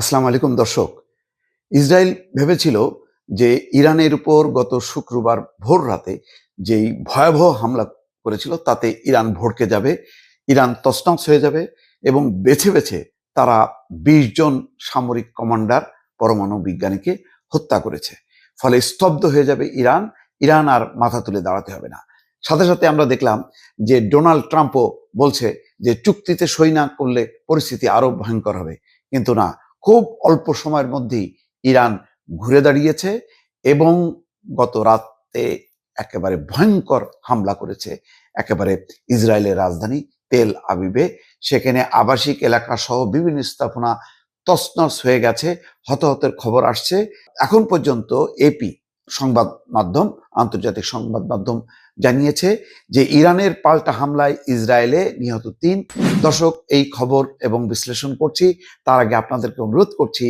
আসসালামু আলাইকুম, দর্শক। ইসরায়েল ভেবেছিল যে ইরানের উপর গত শুক্রবার ভোর রাতে যেই ভয়াবহ হামলা করেছিল, তাতে ইরান ভড়কে যাবে, ইরান তছনছ হয়ে যাবে এবং বেছে বেছে তারা বিশ জন সামরিক কমান্ডার, পরমাণু বিজ্ঞানীকে হত্যা করেছে। ফলে স্তব্ধ হয়ে যাবে ইরান ইরান আর মাথা তুলে দাঁড়াতে হবে না। সাথে সাথে আমরা দেখলাম যে ডোনাল্ড ট্রাম্পও বলছে যে চুক্তিতে সই না করলে পরিস্থিতি আরও ভয়ঙ্কর হবে। কিন্তু না খুব অল্প সময়ের মধ্যেই ইরান ঘুরে দাঁড়িয়েছে এবং গত রাতে একেবারে ভয়ঙ্কর হামলা করেছে একেবারে ইসরায়েলের রাজধানী তেল আবিবে। সেখানে আবাসিক এলাকা সহ বিভিন্ন স্থাপনা তসনস হয়ে গেছে, হতাহতের খবর আসছে। এখন পর্যন্ত এপি সংবাদ মাধ্যম, আন্তর্জাতিক সংবাদ মাধ্যম জানিয়েছে যে ইরানের পাল্টা হামলায় ইসরায়েলে নিহত তিন দর্শক। এই খবর এবং বিশ্লেষণ করছি। তার আগে আপনাদেরকে অনুরোধ করছি